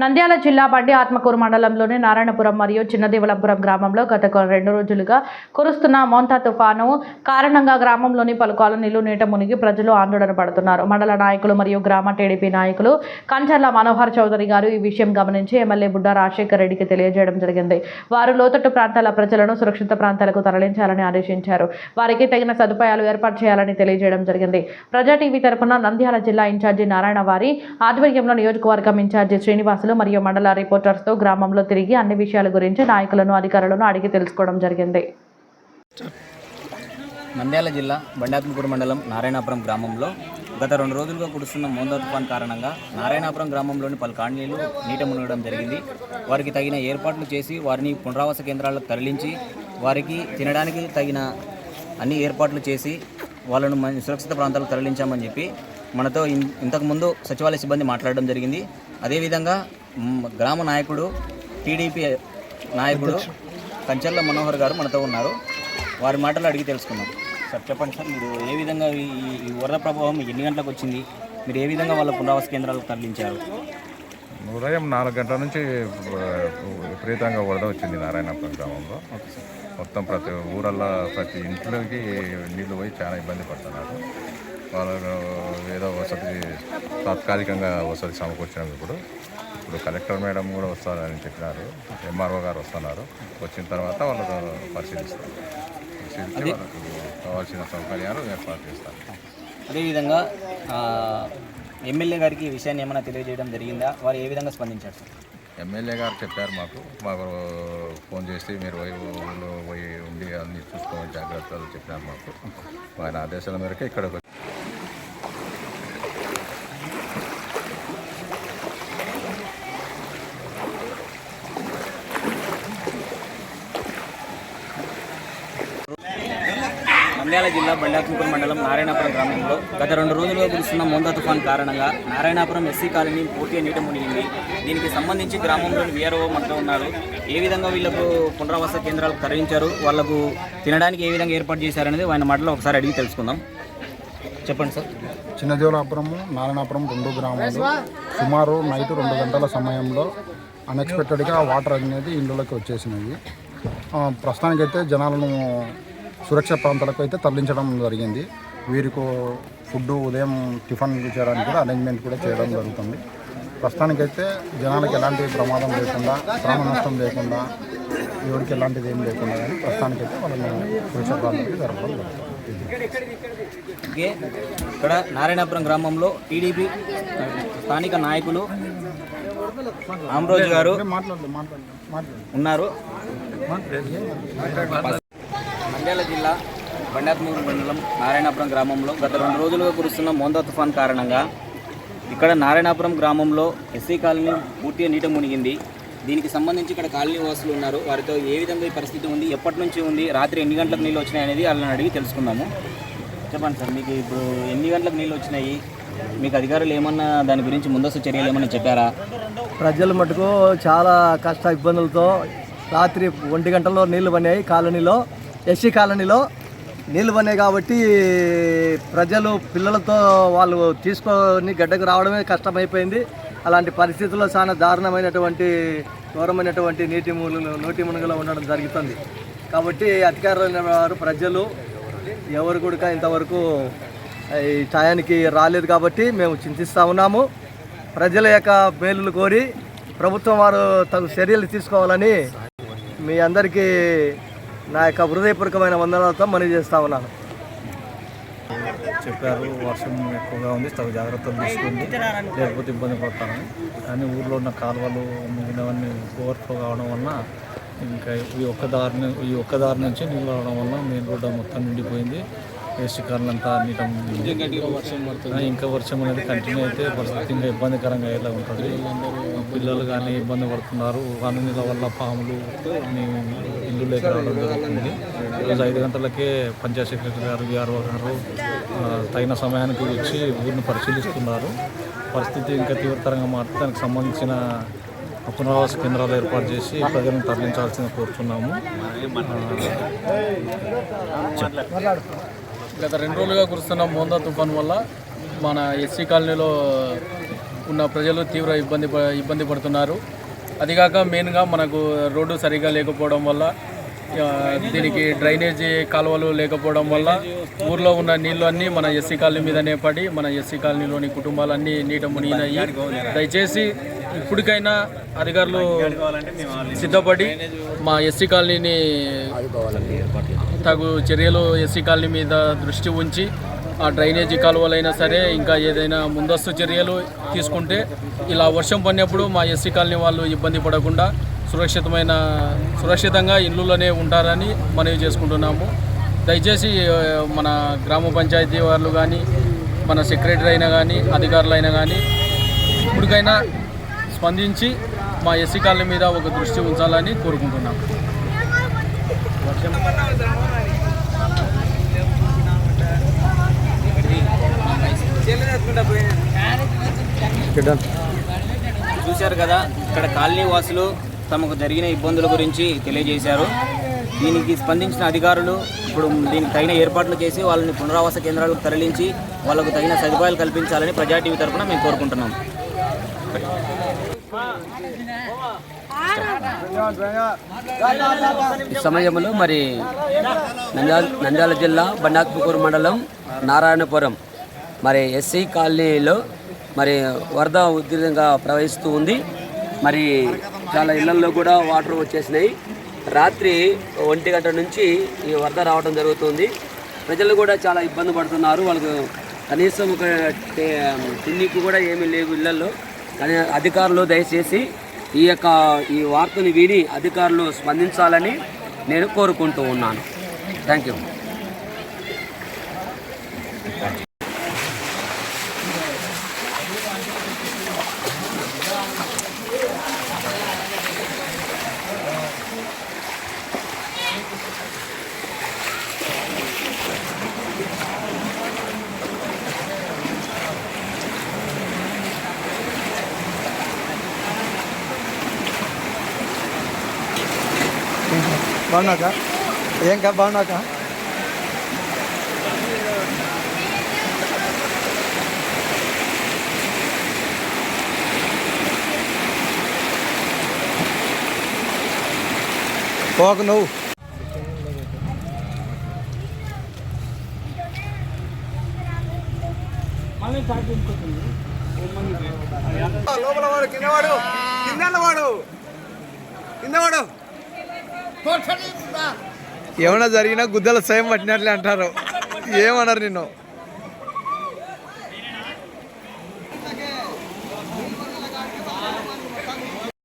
నంద్యాల జిల్లా బండి ఆత్మకూరు మండలంలోని నారాయణపురం మరియు చిన్నదేవలపురం గ్రామంలో గత రెండు రోజులుగా కురుస్తున్న మోంతా తుఫాను కారణంగా గ్రామంలోని పలు కాలనీలు నీట మునిగి ప్రజలు ఆందోళన పడుతున్నారు. మండల నాయకులు మరియు గ్రామ టీడీపీ నాయకులు కంచర్ల మనోహర్ చౌదరి గారు ఈ విషయం గమనించి ఎమ్మెల్యే బుడ్డా రాజశేఖర్ రెడ్డికి తెలియజేయడం జరిగింది. వారు లోతట్టు ప్రాంతాల ప్రజలను సురక్షిత ప్రాంతాలకు తరలించాలని ఆదేశించారు. వారికి తగిన సదుపాయాలు ఏర్పాటు చేయాలని తెలియజేయడం జరిగింది. ప్రజా టీవీ తరఫున నంద్యాల జిల్లా ఇన్ఛార్జి నారాయణ వారి ఆధ్వర్యంలో నియోజకవర్గం ఇన్ఛార్జి శ్రీనివాసులు మరియు మండల రిపోర్టర్స్తో గ్రామంలో తిరిగి అన్ని విషయాల గురించి నాయకులను అధికారులను అడిగి తెలుసుకోవడం జరిగింది. నంద్యాల జిల్లా బండాత్మకూరు మండలం నారాయణాపురం గ్రామంలో గత రెండు రోజులుగా కురుస్తున్న మోందా తుఫాన్ కారణంగా నారాయణాపురం గ్రామంలోని పలు కాలనీలు నీట మునగడం జరిగింది. వారికి తగిన ఏర్పాట్లు చేసి వారిని పునరావాస కేంద్రాలకు తరలించి వారికి తినడానికి తగిన అన్ని ఏర్పాట్లు చేసి వాళ్ళను మన సురక్షిత ప్రాంతాలకు తరలించామని చెప్పి మనతో ఇన్- ఇంతకుముందు సచివాలయ సిబ్బంది మాట్లాడడం జరిగింది. అదేవిధంగా గ్రామ నాయకుడు టీడీపీ నాయకుడు కంచర్ల మనోహర్ గారు మనతో ఉన్నారు. వారి మాటలు అడిగి తెలుసుకుందాం. సార్ చెప్పండి సార్ మీరు ఏ విధంగా ఈ వరద ప్రభావం ఎన్ని గంటలకు వచ్చింది? మీరు ఏ విధంగా వాళ్ళ పునరావాస కేంద్రాలకు తరలించారు? ఉదయం నాలుగు గంటల నుంచి విపరీతంగా వరద వచ్చింది నారాయణపురం గ్రామంలో. మొత్తం ప్రతి ఊరల్లో ప్రతి ఇంట్లోకి నీళ్ళు పోయి చాలా ఇబ్బంది పడుతున్నారు. వాళ్ళు ఏదో వసతి తాత్కాలికంగా వసతి సమకూర్చడం ఇప్పుడు. ఇప్పుడు కలెక్టర్ మేడం కూడా వస్తారని చెప్పినారు. ఎంఆర్ఓ గారు వస్తున్నారు. వచ్చిన తర్వాత వాళ్ళతో పరిశీలిస్తారు పరిశీలించి వాళ్ళకు కావాల్సిన సౌకర్యాలు ఏర్పాటు చేస్తారు. అదేవిధంగా ఎమ్మెల్యే గారికి ఈ విషయాన్ని ఏమైనా తెలియజేయడం జరిగిందా? వారు ఏ విధంగా స్పందించారు? సార్ ఎమ్మెల్యే గారు చెప్పారు మాకు. మాకు ఫోన్ చేసి మీరు ఊళ్ళో పోయి ఉండి అన్ని చూసుకోవాలి జాగ్రత్తలు చెప్పారు మాకు. ఆయన ఆదేశాల మేరకు ఇక్కడికి నంద్యాల జిల్లా బండాత్మకూరు మండలం నారాయణపురం గ్రామంలో గత రెండు రోజులుగా కురుస్తున్న మోందా తుఫాన్ కారణంగా నారాయణపురం ఎస్సీ కాలనీ పూర్తిగా నీట మునిగింది. దీనికి సంబంధించి గ్రామంలోని వీఆర్ఓ మంత్రి ఉన్నారు. ఏ విధంగా వీళ్ళకు పునరావాస కేంద్రాలకు తరలించారు? వాళ్ళకు తినడానికి ఏ విధంగా ఏర్పాటు చేశారనేది ఆయన మాటలో ఒకసారి అడిగి తెలుసుకుందాం. చెప్పండి సార్. చిన్నదేవలాపురము నారాయణాపురం రెండు గ్రామాలు సుమారు నైట్ రెండు గంటల సమయంలో అన్ఎక్స్పెక్టెడ్గా వాటర్ అనేది ఇళ్ళలోకి వచ్చేసినాయి. ప్రస్తుతానికైతే జనాలను సురక్ష ప్రాంతాలకు అయితే తరలించడం జరిగింది. వీరికి ఫుడ్ ఉదయం టిఫిన్ చేయడానికి కూడా అరేంజ్మెంట్ కూడా చేయడం జరుగుతుంది. ప్రస్తుతానికైతే జనాలకు ఎలాంటి ప్రమాదం లేకుండా ప్రాణ నష్టం లేకుండా ఎవరికి ఎలాంటిది ఏం లేకుండా కానీ ప్రస్తుతానికైతే వాళ్ళని సురక్ష ప్రాంతాలకు జరపడం ఇక్కడ నారాయణాపురం గ్రామంలో టీడీపీ స్థానిక నాయకులు ఆమ్రోజు గారు ఉన్నారు. నంద్యాల జిల్లా బండాత్మూరు మండలం నారాయణాపురం గ్రామంలో గత రెండు రోజులుగా కురుస్తున్న మోందా తుఫాన్ కారణంగా ఇక్కడ నారాయణాపురం గ్రామంలో ఎస్సీ కాలనీ పూర్తిగా నీట మునిగింది. దీనికి సంబంధించి ఇక్కడ కాలనీ వాసులు ఉన్నారు. వారితో ఏ విధంగా ఈ పరిస్థితి ఉంది ఎప్పటి నుంచి ఉంది రాత్రి ఎన్ని గంటలకు నీళ్ళు వచ్చినాయి అనేది వాళ్ళని అడిగి తెలుసుకుందాము. చెప్పండి సార్ మీకు ఇప్పుడు ఎన్ని గంటలకు నీళ్ళు వచ్చినాయి? మీకు అధికారులు ఏమన్నా దాని గురించి ముందస్తు చర్యలు ఏమన్నా చెప్పారా? ప్రజలు మటుకు చాలా కష్ట ఇబ్బందులతో రాత్రి ఒంటి గంటల్లో నీళ్ళు పడినాయి కాలనీలో. ఎస్సీ కాలనీలో నీళ్ళు పడినాయి కాబట్టి ప్రజలు పిల్లలతో వాళ్ళు తీసుకొని గడ్డకు రావడమే కష్టమైపోయింది. అలాంటి పరిస్థితుల్లో చాలా దారుణమైనటువంటి ఘోరమైనటువంటి నీటి మూలలు నోటి మునుగలో ఉండడం జరుగుతుంది. కాబట్టి అధికారులైన వారు ప్రజలు ఎవరు కూడా ఇంతవరకు ఈ టయానికి రాలేదు కాబట్టి మేము చింతిస్తూ ఉన్నాము. ప్రజల యొక్క మేలులు కోరి ప్రభుత్వం వారు తగు చర్యలు తీసుకోవాలని మీ అందరికీ నా యొక్క హృదయపూర్వకమైన వందనాలతో మనవి చేస్తా ఉన్నాను. చెప్పారు వర్షం ఎక్కువగా ఉంది తగు జాగ్రత్తలు తీసుకుంది లేకపోతే ఇబ్బంది పడతాను. కానీ ఊర్లో ఉన్న కాలువలు మిగిలినవన్నీ ఓవర్ఫ్లో కావడం వలన ఇంకా ఈ ఒక్క దారి ఈ ఒక్క దారి నుంచి నీళ్ళు రావడం వల్ల మెయిన్ రోడ్డు మొత్తం నిండిపోయింది. వేస్ట్ కార్లు అంతా నీట ఇంకా వర్షం అనేది కంటిన్యూ అయితే పరిస్థితి ఇంకా ఇబ్బందికరంగా ఎలా ఉంటుంది. పిల్లలు కానీ ఇబ్బంది పడుతున్నారు. వాన వల్ల పాములు ఇల్లు లేక రావడం జరుగుతుంది. ఈరోజు ఐదు గంటలకే పంచాయత్ సెక్రటరీ గారు విఆర్ఓ గారు తగిన సమయానికి వచ్చి ఊరిని పరిశీలిస్తున్నారు. పరిస్థితి ఇంకా తీవ్రతరంగా మారితే దానికి సంబంధించిన పునరావాస కేంద్రాలు ఏర్పాటు చేసి ప్రజలను తరలించాల్సింది కోరుతున్నాము గత రెండు రోజులుగా కురుస్తున్న మోందా తుఫాన్ వల్ల మన ఎస్సీ కాలనీలో ఉన్న ప్రజలు తీవ్ర ఇబ్బంది ఇబ్బంది పడుతున్నారు. అదిగాక మెయిన్గా మనకు రోడ్డు సరిగా లేకపోవడం వల్ల దీనికి డ్రైనేజీ కాలువలు లేకపోవడం వల్ల ఊర్లో ఉన్న నీళ్ళు అన్నీ మన ఎస్సీ కాలనీ మీదనే పడి మన ఎస్సీ కాలనీలోని కుటుంబాలన్నీ నీట మునిగినాయి. దయచేసి ఇప్పటికైనా అధికారులు సిద్ధపడి మా ఎస్సీ కాలనీని తగు చర్యలు ఎస్సీ కాలనీ మీద దృష్టి ఉంచి ఆ డ్రైనేజీ కాలువలైనా సరే ఇంకా ఏదైనా ముందస్తు చర్యలు తీసుకుంటే ఇలా వర్షం పడినప్పుడు మా ఎస్సీ కాలనీ వాళ్ళు ఇబ్బంది పడకుండా సురక్షితమైన సురక్షితంగా ఇళ్ళలోనే ఉంటారని మనవి చేసుకుంటున్నాము. దయచేసి మన గ్రామ పంచాయతీ వాళ్ళు కానీ మన సెక్రటరీ అయినా కానీ అధికారులైనా కానీ ఇప్పటికైనా స్పందించి మా ఎస్సీ కాలనీ మీద ఒక దృష్టి ఉంచాలని కోరుకుంటున్నాము. చూశారు కదా ఇక్కడ కాలనీ వాసులు తమకు జరిగిన ఇబ్బందుల గురించి తెలియజేశారు. దీనికి స్పందించిన అధికారులు ఇప్పుడు దీనికి తగిన ఏర్పాట్లు చేసి వాళ్ళని పునరావాస కేంద్రాలకు తరలించి వాళ్ళకు తగిన సదుపాయాలు కల్పించాలని ప్రజా టీవీ తరఫున మేము కోరుకుంటున్నాం. సమయంలో మరి నంద్యాల నంద్యాల జిల్లా బండాత్మకూరు మండలం నారాయణపురం. మరి ఎస్సీ కాలనీలో మరి వరద ఉధృతంగా ప్రవహిస్తూ ఉంది. మరి చాలా ఇళ్ళలో కూడా వాటర్ వచ్చేసినాయి. రాత్రి ఒంటి గంట నుంచి ఈ వరద రావడం జరుగుతుంది. ప్రజలు కూడా చాలా ఇబ్బంది పడుతున్నారు. వాళ్ళకు కనీసం ఒక తిండికి కూడా ఏమీ లేవు ఇళ్ళలో కానీ అధికారులు దయచేసి ఈ యొక్క ఈ వార్తను విని అధికారులు స్పందించాలని నేను కోరుకుంటూ ఉన్నాను. థ్యాంక్ యూ బాగున్నాక ఏం కా బాగున్నాక పోక నువ్వు. లోపల వాడు కింద వాడు. కిందవాడు కింద ఏమైనా జరిగినా గుద్దల స్వయం పట్టినట్లే అంటారు. ఏమన్నారు నిన్ను?